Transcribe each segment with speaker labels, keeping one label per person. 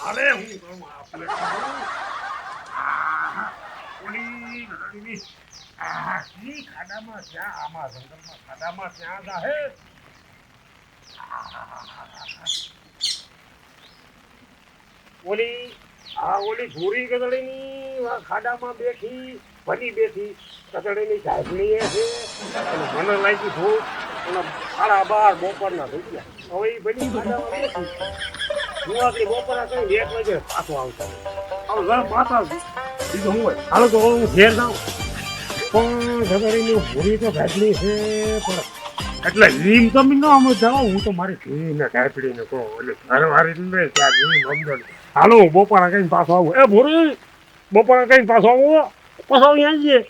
Speaker 1: અરે હું કહું આપણે આ ઈ ખાડામાં જ્યાં આમાં જંગલમાં ખાડામાં ત્યાં જાહે ઓલી, આ ઓલી ભૂરી ગધડીની ખાડામાં બેઠી, ભલી બેઠી ગધડીની એ છે, અને મને લાગી ભૂખ અને સાડા બાર બપોરના થઈ ગયા. હવે એ ભલી ખાડામાં હું આગળ બપોરા કઈ એક વાગે પાછો આવતો હવે ઘર પાછા બીજું હું હાલો તો હું ઘેર જાઉં. પણ ગધડીની ભૂરી તો ઝાપણી છે, પણ એટલે લીમ તમે ન આમ જાઓ હું તો મારી ધીને ઝાપડીને કહું, એટલે ઘરવાળી ને ત્યાં લીમ સમજો ને. હાલો બપોરા કઈ પાછો આવું એ ભૂરી બપોરા કઈ પાછો આવું પાછો અહીંયા જઈએ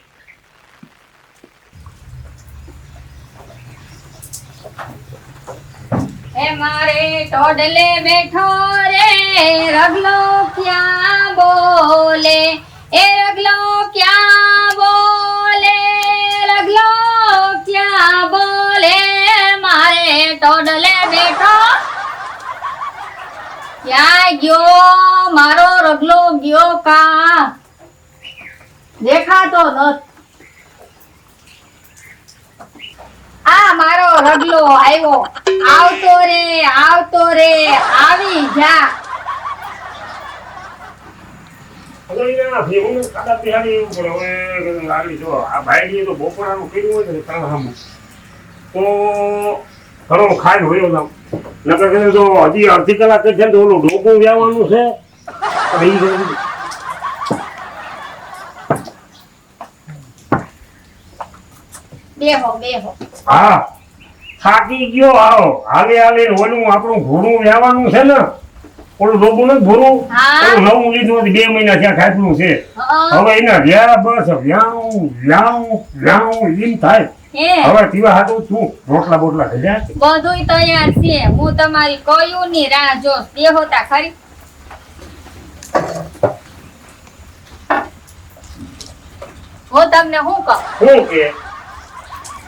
Speaker 2: એ મારે ટોડલે બેઠો રે રગલો ક્યાં બોલે એ રગલો ક્યાં બોલે રગલો ક્યાં બોલે મારે ટોડલે બેઠો ક્યાં ગયો? મારો રગલો ગયો કા? દેખાતો નથી. આ મારો રગલો આવ્યો. આવતો રે આવતો રે, આવી જા.
Speaker 1: તો ને ઘણો ખાઈ હોય નકર કે તો હજી અડધી કલાક છે ને તો ઓલું ડોકું વ્યાવાનું છે.
Speaker 2: બેહો બેહો.
Speaker 1: હા થાકી ગયો આવો. હાલે હાલે ઓલું આપણું ઘોડું વ્યાવાનું છે ને ઓલું ડોકું નથી ભૂરું. ઓલું નવું લીધું બે મહિના ત્યાં ખાટલું છે. હવે એના વ્યા બસ વ્યાઉ વ્યાઉ વ્યાઉ એમ થાય. હવે પીવા હાટું છું. રોટલા બોટલા થઈ જાય?
Speaker 2: તૈયાર છે. હું તમારી કયું ની રાહ જો બેહો તા ખરી. હું તમને શું કહું?
Speaker 1: શું કે?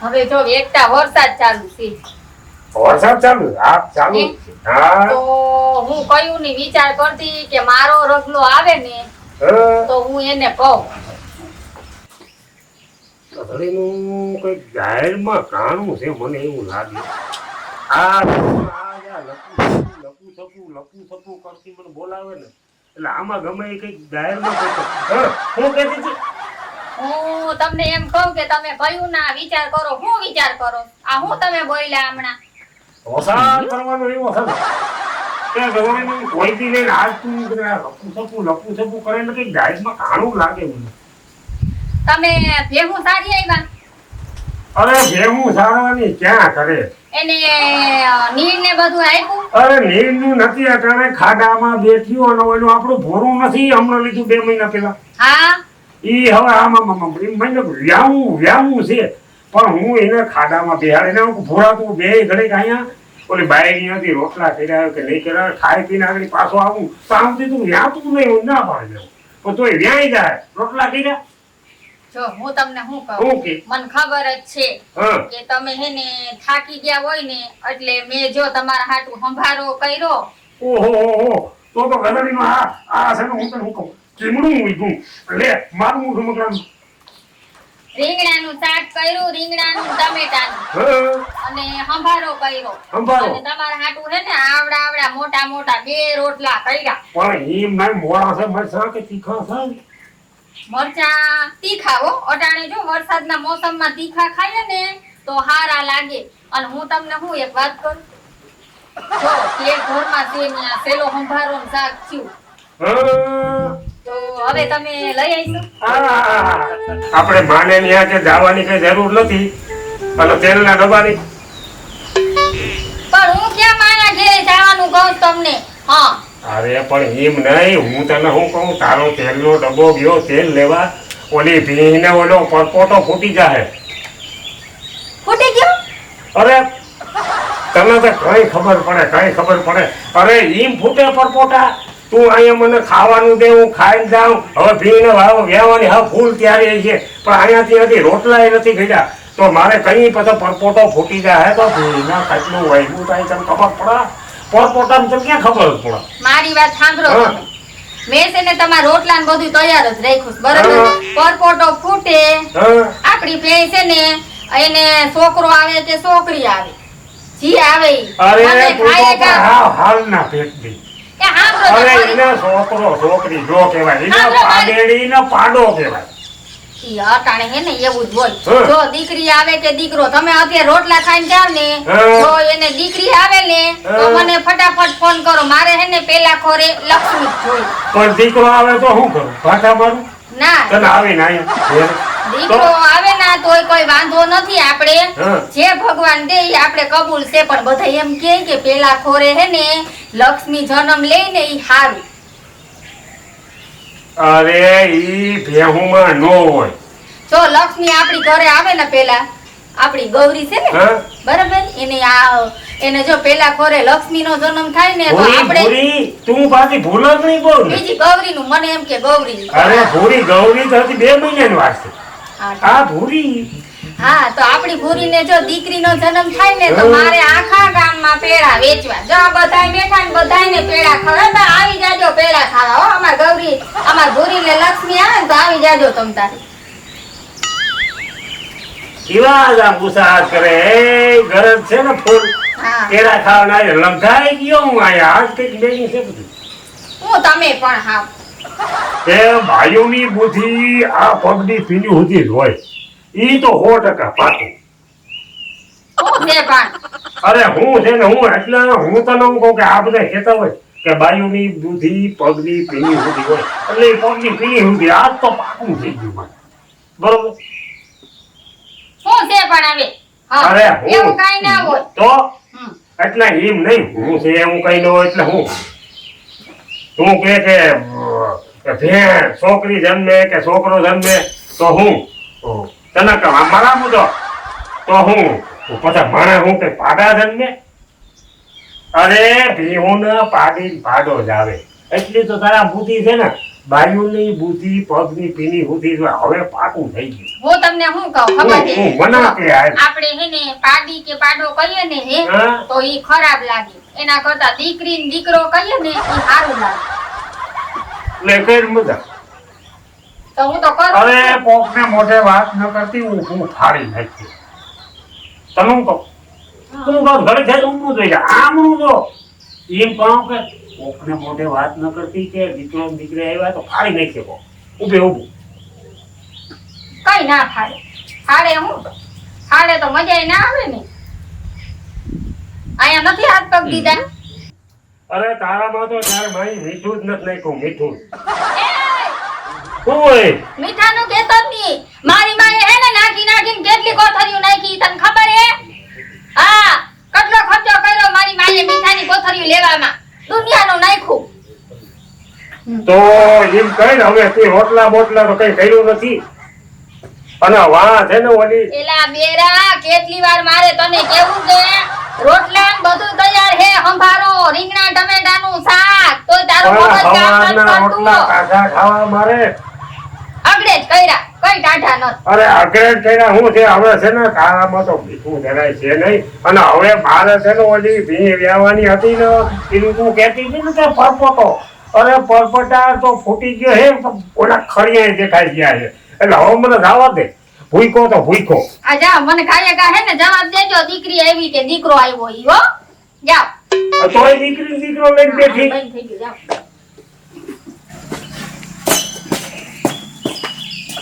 Speaker 2: હવે જો એકતા વરસાદ ચાલુ છે.
Speaker 1: વરસાદ ચાલુ? હા ચાલુ હા?
Speaker 2: તો હું કયું ની વિચાર કરતી કે મારો રગલો આવે ને તો હું એને કહું.
Speaker 1: કથળીનું કંઈક જાહેરમાં કાણું છે મને એવું લાગે. આ લખું શકું લખું શકું કરતી મને બોલાવે ને. એટલે આમાં ગમે એ કંઈક જાહેરમાં હું કહેતી હતી?
Speaker 2: હું તમને એમ કહું કે તમે ભયું ના વિચાર કરો હું વિચાર કરો? આ હું તમે બોલ્યા હમણાં?
Speaker 1: વસાર કરવાનો એવો છે કે ગવળીનું કોઈ દી લઈને આજ તું લખું છપું લખું છપું કરે એટલે કંઈક જાહેરમાં કાણું લાગે મને.
Speaker 2: તમે ભેગું સારી આવ્યા?
Speaker 1: અરે ભેગું સારવાની ક્યાં કરે?
Speaker 2: એને નીર ને બધું આપ્યું?
Speaker 1: અરે નીરનું નથી અટાણે ખાડામાં બેઠ્યું અને ઓલું આપણું ભોરું નથી હમણાં લીધું બે મહિના પહેલા.
Speaker 2: હા?
Speaker 1: ઈ હવે આમાં મને વ્યાવું વ્યાવું છે. પણ હું એને ખાડામાં બેહાડીને હું ભોળાતું બે ઘડીક અહીંયા ઓલી બાયરી હતી રોટલા કર્યા કે નહીં કર્યા ખાઈ પીને આગળ પાછો આવું. તો આમ તું વ્યાતું નહીં હું ના પાડી દઉં. પણ તોય વ્યાય જાય. રોટલા કર્યા?
Speaker 2: જો હું તમને શું કહું? મને ખબર જ છે કે તમે હે ને થાકી ગયા હોય ને એટલે મેં જો તમારા હાટુ સંભારો કર્યો.
Speaker 1: ઓહો તો તો ગધડીનો આ આ છે હું તને હું કહું? ચીમડું ઉઈગું લે મારું મોઢું મકડાનું
Speaker 2: રીંગણાનું શાક કર્યું રીંગણાનું ટમેટાનું. અને સંભારો કર્યો.
Speaker 1: સંભારો.
Speaker 2: અને તમારા હાટુ હે ને આવડા આવડા મોટા મોટા બે રોટલા કર્યા.
Speaker 1: પણ એમ ના મોળા છે મરસા શાક તીખા છે.
Speaker 2: મરચા તીખા હો. અટાણે જો વરસાદના મોસમમાં તીખા ખાઈએ ને તો હારા લાગે. અને હું તમને હું એક વાત કરું? જો કે ઘરમાં ત્યાં સેલો સંભારો શાક થયું. તો હવે તમે લઈ આવીશો.
Speaker 1: આપણે કે જવાની કઈ જરૂર નથી. અને તેલના ડબ્બાની
Speaker 2: પણ હું ક્યાં મારા ઘરે જવાનું કહું તમને? હા.
Speaker 1: અરે પણ એમ નહીં હું તને શું કહું? તારો તેલનો ડબ્બો ગયો તેલ લેવા. ઓલી ભીને ઓલો પરપોટો ફૂટી જાહે.
Speaker 2: ફૂટી ગયો?
Speaker 1: અરે તને તો કઈ ખબર પડે કઈ ખબર પડે. અરે ઈમ ફૂટે પરપોટા. તું અહીંયા મને ખાવાનું દે હું ખાઈ જાઉં. હવે ભીને વાવ વ્યાવાની હા ફૂલ ત્યારે છે. પણ અહીંયાથી હજી રોટલા એ નથી ખીધા તો મારે કઈ પછી પરપોટો ફૂટી જાય તો? ભીના કેટલું વહેલું થાય તને ખબર પડે? પરપોટાને તો ક્યાં ખબર પડે
Speaker 2: મારી વાત સાંભળો
Speaker 1: હા.
Speaker 2: મેં છે ને તમારા રોટલા ને બધું તૈયાર જ રાખ્યું છે, બરાબર
Speaker 1: હા.
Speaker 2: પરપોટો ફૂટે
Speaker 1: હા
Speaker 2: આપણી ભેંસ છે ને એને છોકરો આવે કે છોકરી આવે જી આવે ઈ.
Speaker 1: અરે
Speaker 2: ખાય
Speaker 1: પણ
Speaker 2: કા-
Speaker 1: હાવ હાલના પેટની
Speaker 2: કે સાંભળો તો
Speaker 1: અરે
Speaker 2: ખરી.
Speaker 1: એને છોકરો છોકરી જો કહેવાય એના
Speaker 2: હા, બરાબર.
Speaker 1: પાડેડી પાડો કહેવાય
Speaker 2: અટાણે હે ને એવું જ હોય જો દીકરી આવે કે દીકરો તમે અત્યારે રોટલા ખાઈને જાવ ને. જો એને દીકરી આવે ને તો મને ફટાફટ ફોન કરો. મારે હે ને પેલા ખોરે લક્ષ્મી જોઈ
Speaker 1: પણ દીકરો આવે તો શું કરું? પાછા મારું
Speaker 2: ના.
Speaker 1: તને આવીને અહીંયા
Speaker 2: દીકરો આવે ના તોય કોઈ વાંધો નથી આપણે. જે ભગવાન દે ઈ આપણે કબૂલ છે. પણ બધા એમ કે પેલા ખોરે હે ને લક્ષ્મી જન્મ લઈને ને ઈ હારું.
Speaker 1: અરે ઈ ભેહુમાં નો હોય.
Speaker 2: જો લક્ષ્મી આપણી ઘરે આવે ને પેલા આપણી ગૌરી છે ને બરાબર? એને આ એને જો પેલા ખોરે લક્ષ્મી નો જન્મ થાય ને તો આપણે
Speaker 1: તું પાછી ભૂલ જ નહીં બોલ
Speaker 2: બીજી ગૌરી નું મને એમ કે ગૌરી
Speaker 1: અરે ભૂરી ગૌરી તો હજી બે મહિનાની વાત છે. આ ભૂરી
Speaker 2: હા તો આપણી ભૂરીને જો દીકરીનો જન્મ થાય ને તો મારે આખા ગામમાં પેડા વેચવા. જો બધા બેઠા ને બધાયને પેડા ખવડાવતા આવી જાજો પેડા ખાવા હો અમાર ગૌરી અમાર ભૂરીને લક્ષ્મી આવે ને તો આવી જાજો તમ તારે.
Speaker 1: કેવા જ આ ગુસ્સા કરે? એ ગરજ છે ને ફૂલ. પેડા ખાવાના એ લંઘાઈ ગયો હું અહીંયા. આજ કંઈક લેવી છે બધું.
Speaker 2: હું તમે પણ હા
Speaker 1: તે ભાઈઓની બુદ્ધિ આ પગની પીલી સુધી જ હોય. ઈ તો સો ટકા પાકું. અરે હું છે ને હું એટલે હું તને હું કહું કે આ બધા કહેતા હોય કે બાયુની દૂધી પગની પીણી સુધી હોય. એટલે એ પગની પીણી સુધી આ તો પાકું થઈ ગયું મને બરોબર?
Speaker 2: હું છે પણ હવે?
Speaker 1: અરે હું
Speaker 2: કાંઈ ના હોય.
Speaker 1: તો એટલે એમ નહીં હું છે એવું કઈ દઉં એટલે હું તું કે કે ભેણ છોકરી જન્મે કે છોકરો જન્મે તો હું? તને કહું મારા મુદો તો હું પછી મને હું કે પાડા જન્મે અરે ભીહું પાડી પાડો જ આવે. એટલી તો તારા બુદ્ધિ છે ને. બાયુની બુદ્ધિ પગની પીની બુદ્ધિ હવે પાકું થઈ ગયું.
Speaker 2: હું તમને શું કહું ખબર છે?
Speaker 1: હું મના
Speaker 2: આપણે હે ને પાડી કે પાડો કહીએ ને હે તો ઈ ખરાબ લાગે. એના કરતા દીકરી ને દીકરો કહીએ ને ઈ સારું લાગે.
Speaker 1: લે કઈ
Speaker 2: કરું
Speaker 1: અરે
Speaker 2: છું.
Speaker 1: કોકને મોઢે વાત ન કરતી હું હું ફાડી નાખી. તમે હું કહું? તું બસ ઘરે ઊંઘવું જોઈએ. આમનું જો. એમ કહું કે કોકને મોઢે વાત ન કરતી કે દીકરો ને દીકરી આવ્યા તો ફાડી નાખી કોક. ઉભે ઉભું
Speaker 2: કઈ ના ફાડે. ફાડે હું? ફાડે તો મજા ના આવે ને. અહીંયા નથી હાથ પગ દીધા.
Speaker 1: અરે તારામાં તો તારે મારી મીઠું જ નથી નાખ્યું મીઠું. હોય.
Speaker 2: મીઠાનું કેતો જ નહીં મારી માએ હે ને નાખી નાખીને કેટલી કોથળીઓ નાખી તને ખબર હે? હા કેટલો ખર્ચો કર્યો મારી માએ મીઠાની કોથળીઓ લેવામાં? દુનિયાનું નાખ્યું
Speaker 1: તો એમ કઈ ને હવે તે હોટલા બોટલા તો કઈ કર્યું નથી. અને વાહ છે ને ઓલી?
Speaker 2: એલા બેરા કેટલી વાર મારે તને કેવું કે રોટલા બધું તૈયાર હે સંભારો રીંગણા ટમેટાનું શાક. તોય તારું મગજ કામ નથી
Speaker 1: રોટલા કાઢા ખાવા મારે.
Speaker 2: અગડે જ કર્યા. કઈ ટાઢા ન
Speaker 1: અરે અગ્રેડ કર્યા. હું છે હવે છે ને કાળામાં તો ભીખું જરાય છે નહીં. અને હવે મારે છે ને ઓલી ભીંગ વ્યાવાની હતી ને એનું તું કહેતી હતી ને કે પરપોટો. અરે પરપટા તો ફૂટી ગયો હે ઓલા ખડિયા દેખાઈ ગયા છે. એટલે હવે મને જવા દે. ભૂઈકો તો ભૂઈકો
Speaker 2: આ જા મને ખાયા કા હે ને જવાબ દેજો. દીકરી આવી કે દીકરો આવ્યો ઈ હો. જાઓ.
Speaker 1: તોય દીકરી દીકરો લઈને બેઠી.
Speaker 2: થઈ ગયો જાઓ.